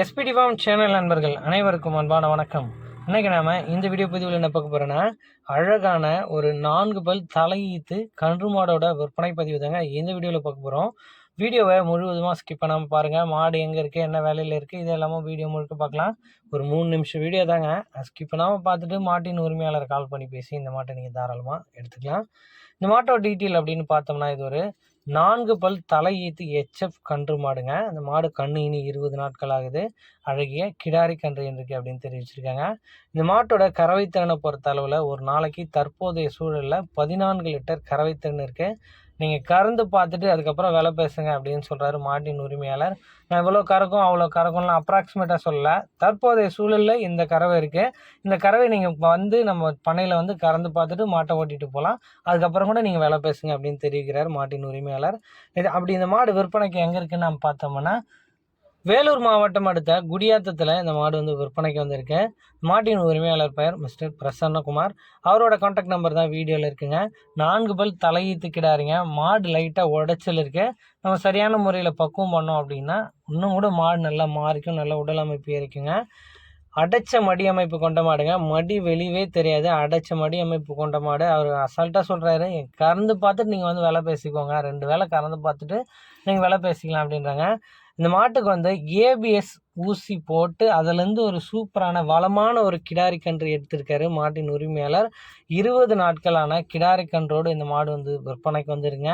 SPD form channel நண்பர்கள் அனைவருக்கும் அன்பான வணக்கம். இன்றைக்கி நாம் இந்த வீடியோ பதிவில் என்ன பார்க்க போகிறோன்னா அழகான ஒரு நான்கு பல் தலையீத்து கன்று மாடோட விற்பனை பதிவு தாங்க இந்த வீடியோவில் பார்க்க போகிறோம் வீடியோவை முழுவதுமாக ஸ்கிப் பண்ணாமல் பாருங்கள் மாடு எங்கே இருக்குது என்ன வேலையில் இருக்குது இது எல்லாமே வீடியோ முழுக்க பார்க்கலாம். ஒரு மூணு நிமிஷம் வீடியோ தாங்க. ஸ்கிப் பண்ணாமல் பார்த்துட்டு மாட்டின் உரிமையாளர் கால் பண்ணி பேசி இந்த மாட்டை நீங்கள் தாராளமாக எடுத்துக்கலாம். இந்த மாட்டோட டீட்டெயில் அப்படின்னு பார்த்தோம்னா இது ஒரு நான்கு பல் தலையீத்து எச்எஃப் கன்று மாடுங்க. அந்த மாடு கண்ணு இனி இருபது நாட்கள் ஆகுது. அழகிய கிடாரி கன்று இன்றைக்கு அப்படின்னு தெரிவிச்சிருக்காங்க. இந்த மாட்டோட கறவைத்திறனை பொறுத்த அளவில் ஒரு நாளைக்கு தற்போதைய சூழலில் பதினான்கு லிட்டர் கறவைத்திறன் இருக்குது நீங்கள் கறந்து பார்த்துட்டு அதுக்கப்புறம் விலை பேசுங்க அப்படின்னு சொல்கிறாரு மாட்டின் உரிமையாளர். நான் இவ்வளோ கறக்கும் அவ்வளோ கறக்கும்லாம் அப்ராக்சிமேட்டாக சொல்ல தற்போதைய சூழலில் இந்த கறவை இருக்குது இந்த கறவை நீங்கள் வந்து நம்ம பண்ணையில் வந்து கறந்து பார்த்துட்டு மாட்டை ஓட்டிட்டு போகலாம் அதுக்கப்புறம் கூட நீங்கள் விலை பேசுங்க அப்படின்னு தெரிவிக்கிறார் மாட்டின் உரிமையாளர். இது அப்படி இந்த மாடு விற்பனைக்கு எங்கே இருக்குன்னு நம்ம பார்த்தோம்னா வேலூர் மாவட்டம் அடுத்த குடியாத்தத்தில் இந்த மாடு வந்து விற்பனைக்கு வந்திருக்கு. மாட்டின் உரிமையாளர் பெயர் மிஸ்டர் பிரசன்னகுமார். அவரோட காண்டாக்ட் நம்பர் தான் வீடியோவில் இருக்குங்க. நான்கு பல் தலையீத்து கிடாருங்க மாடு லைட்டாக உடைச்சல் இருக்கு. நம்ம சரியான முறையில் பக்குவம் பண்ணோம் அப்படின்னா இன்னும் கூட மாடு நல்லா மாறிக்கும் நல்ல உடல் அமைப்பு இருக்குங்க அடைச்ச மடி அமைப்பு கொண்ட மாடுங்க. மடி வெளியவே தெரியாது. அடைச்ச மடி அமைப்பு கொண்ட மாடு. அவர் அசால்ட்டாக சொல்கிறாரு கறந்து பார்த்துட்டு நீங்கள் வந்து வேலை பேசிக்கோங்க. ரெண்டு வேலை கறந்து பார்த்துட்டு நீங்கள் வேலை பேசிக்கலாம் அப்படின்றாங்க. இந்த மாட்டுக்கு வந்து ஏபிஎஸ் ஊசி போட்டு அதுலேருந்து ஒரு சூப்பரான வளமான ஒரு கிடாரி கன்று எடுத்திருக்காரு மாட்டின் உரிமையாளர். இருபது நாட்களான கிடாரி கன்றோடு இந்த மாடு வந்து விற்பனைக்கு வந்துருங்க.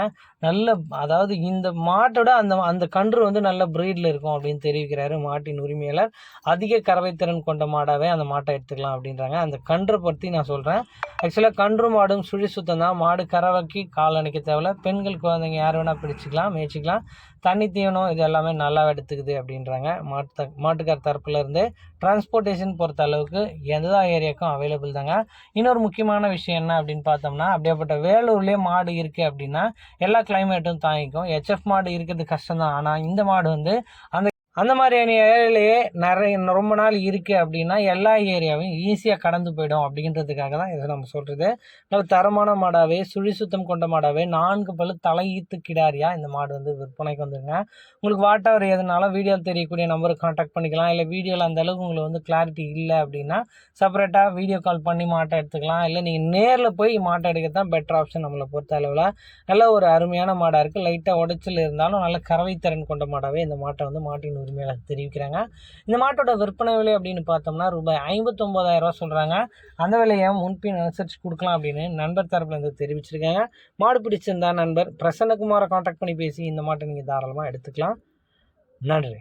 நல்ல அதாவது இந்த மாட்டோட அந்த அந்த கன்று வந்து நல்ல ப்ரீடில் இருக்கும் அப்படின்னு தெரிவிக்கிறாரு மாட்டின் உரிமையாளர். அதிக கறவைத்திறன் கொண்ட மாடாகவே அந்த மாட்டை எடுத்துக்கலாம் அப்படின்றாங்க. அந்த கன்றை பற்றி நான் சொல்கிறேன் ஆக்சுவலாக கன்று மாடும் சுழி சுத்தம் தான். மாடு கறவைக்கு கால் அணைக்க தேவையில்ல. பெண்கள் குழந்தைங்க யார் வேணால் பிடிச்சிக்கலாம் மேய்ச்சிக்கலாம். தண்ணி தீவனம் இது எல்லாமே நல்லா எடுத்துக்குது அப்படின்றாங்க. மாட்டு மாட்டுக்கார் தரப்புல இருந்து டிரான்ஸ்போர்ட்டேஷன் பொறுத்த அளவுக்கு எல்லா ஏரியாவுக்கும் அவைலபிள் தாங்க. இன்னொரு முக்கியமான விஷயம் என்ன அப்படின்னு பார்த்தோம்னா அப்படியேப்பட்ட வேலூர்லேயே மாடு இருக்குது அப்படின்னா எல்லா கிளைமேட்டும் தாங்கிக்கும். ஹெச்எஃப் மாடு இருக்கிறது கஷ்டம் தான் ஆனால் இந்த மாடு வந்து அந்த அந்த மாதிரியான ஏரியாலேயே நிறைய ரொம்ப நாள் இருக்குது அப்படின்னா எல்லா ஏரியாவையும் ஈஸியாக கடந்து போயிடும் அப்படின்றதுக்காக தான் இதை நம்ம சொல்கிறது நல்ல தரமான மாடாகவே சுழி சுத்தம் கொண்ட மாடாகவே நான்கு பல்லு தலையீத்து கிடாரியாக இந்த மாடு வந்து விற்பனைக்கு வந்துருங்க. உங்களுக்கு வாட்டவர் எதுனாலும் வீடியோவில் தெரியக்கூடிய நம்பருக்கு காண்டாக்ட் பண்ணிக்கலாம். இல்லை வீடியோவில் அந்த அளவுக்கு உங்களுக்கு வந்து கிளாரிட்டி இல்லை அப்படின்னா செப்பரேட்டாக வீடியோ கால் பண்ணி மாட்டை எடுத்துக்கலாம். இல்லை நீங்கள் நேரில் போய் மாட்டை எடுக்க தான் பெட்டர் ஆப்ஷன் நம்மளை பொறுத்த அளவில். நல்ல ஒரு அருமையான மாடாக இருக்குது லைட்டாக உடைச்சல் இருந்தாலும் நல்ல கறவைத்திறன் கொண்ட மாடாகவே இந்த மாட்டை வந்து மாட்டின் உரிமையாளர் தெரிவிக்கிறாங்க. இந்த மாட்டோட விற்பனை விலை அப்படின்னு பார்த்தோம்னா ரூபாய் ஐம்பத்தொம்போதாயிரம் ரூபா சொல்கிறாங்க அந்த விலையை முன்பின் அனுசரித்து கொடுக்கலாம் அப்படின்னு நண்பர் தரப்பில் இருந்து தெரிவிச்சிருக்காங்க. மாடு பிடிச்சிருந்தா நண்பர் பிரசன்னகுமாரை காண்டாக்ட் பண்ணி பேசி இந்த மாட்டை நீங்கள் தாராளமாக எடுத்துக்கலாம். நன்றி.